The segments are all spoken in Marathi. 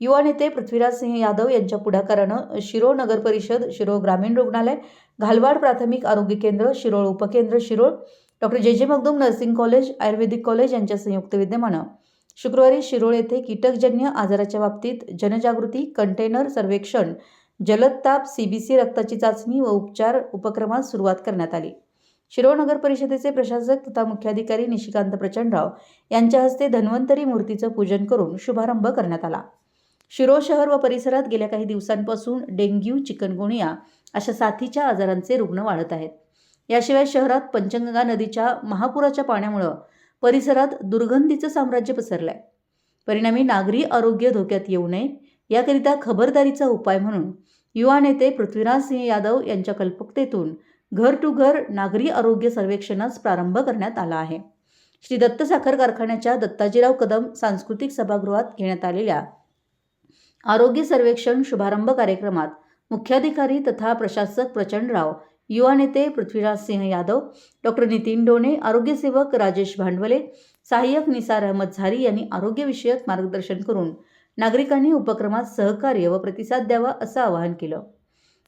युवा नेते पृथ्वीराज सिंह यादव यांच्या पुढाकारानं शिरोळ नगर परिषद शिरोळ ग्रामीण रुग्णालय घालवाड प्राथमिक आरोग्य केंद्र शिरोळ उपकेंद्र Shirol doctor J. J. Magdum nursing college Ayurvedic college यांच्या संयुक्त विद्यमानं. शुक्रवारी शिरोळ येथे कीटकजन्य आजाराच्या बाबतीत जनजागृती कंटेनर सर्वेक्षण जलद ताप सीबीसी रक्ताची चाचणी व उपचार उपक्रमास सुरुवात करण्यात आली. शिरोळ नगर परिषदेचे प्रशासक तथा मुख्याधिकारी निशिकांत प्रचंडराव यांच्या हस्ते धन्वंतरी मूर्तीचं पूजन करून शुभारंभ करण्यात आला. शिरोळ शहर व परिसरात गेल्या काही दिवसांपासून डेंग्यू चिकनगुनिया अशा साथीच्या आजारांचे रुग्ण वाढत आहेत. याशिवाय शहरात पंचगंगा नदीच्या महापुराच्या पाण्यामुळं परिसरात दुर्गंधीचं साम्राज्य पसरलं आहे परिणामी नागरी आरोग्य धोक्यात येऊ नये याकरिता खबरदारीचा उपाय म्हणून युवा नेते पृथ्वीराज सिंह यादव यांच्या कल्पकतेतून घर टू घर नागरी आरोग्य सर्वेक्षणास प्रारंभ करण्यात आला आहे. श्री दत्त साखर कारखान्याच्या दत्ताजीराव कदम सांस्कृतिक सभागृहात घेण्यात आलेल्या आरोग्य सर्वेक्षण शुभारंभ कार्यक्रमात मुख्याधिकारी तथा प्रशासक प्रचंडराव युवा नेते पृथ्वीराज सिंह यादव डॉक्टर नितीन डोणे आरोग्यसेवक राजेश भांडवले सहाय्यक निसार अहमद झारी यांनी आरोग्यविषयक मार्गदर्शन करून नागरिकांनी उपक्रमात सहकार्य व प्रतिसाद द्यावा असं आवाहन केलं.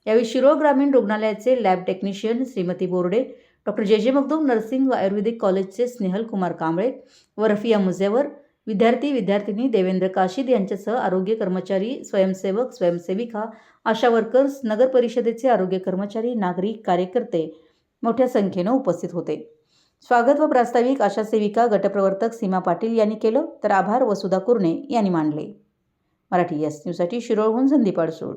यावेळी शिरोळ ग्रामीण रुग्णालयाचे lab technician Shrimati Borde doctor J J Magdum nursing व आयुर्वेदिक कॉलेजचे स्नेहल कुमार कांबळे व रफिया मुजेवर विद्यार्थी विद्यार्थिनी देवेंद्र काशीद यांच्यासह आरोग्य कर्मचारी स्वयंसेवक स्वयंसेविका आशा वर्कर्स नगर परिषदेचे आरोग्य कर्मचारी नागरिक कार्यकर्ते मोठ्या संख्येनं उपस्थित होते. स्वागत व प्रास्ताविक आशा सेविका गटप्रवर्तक सीमा पाटील यांनी केलं तर आभार वसुधा कुर्णे यांनी मानले. मराठी एस न्यूजसाठी शिरोळहून संदीप अडसूळ.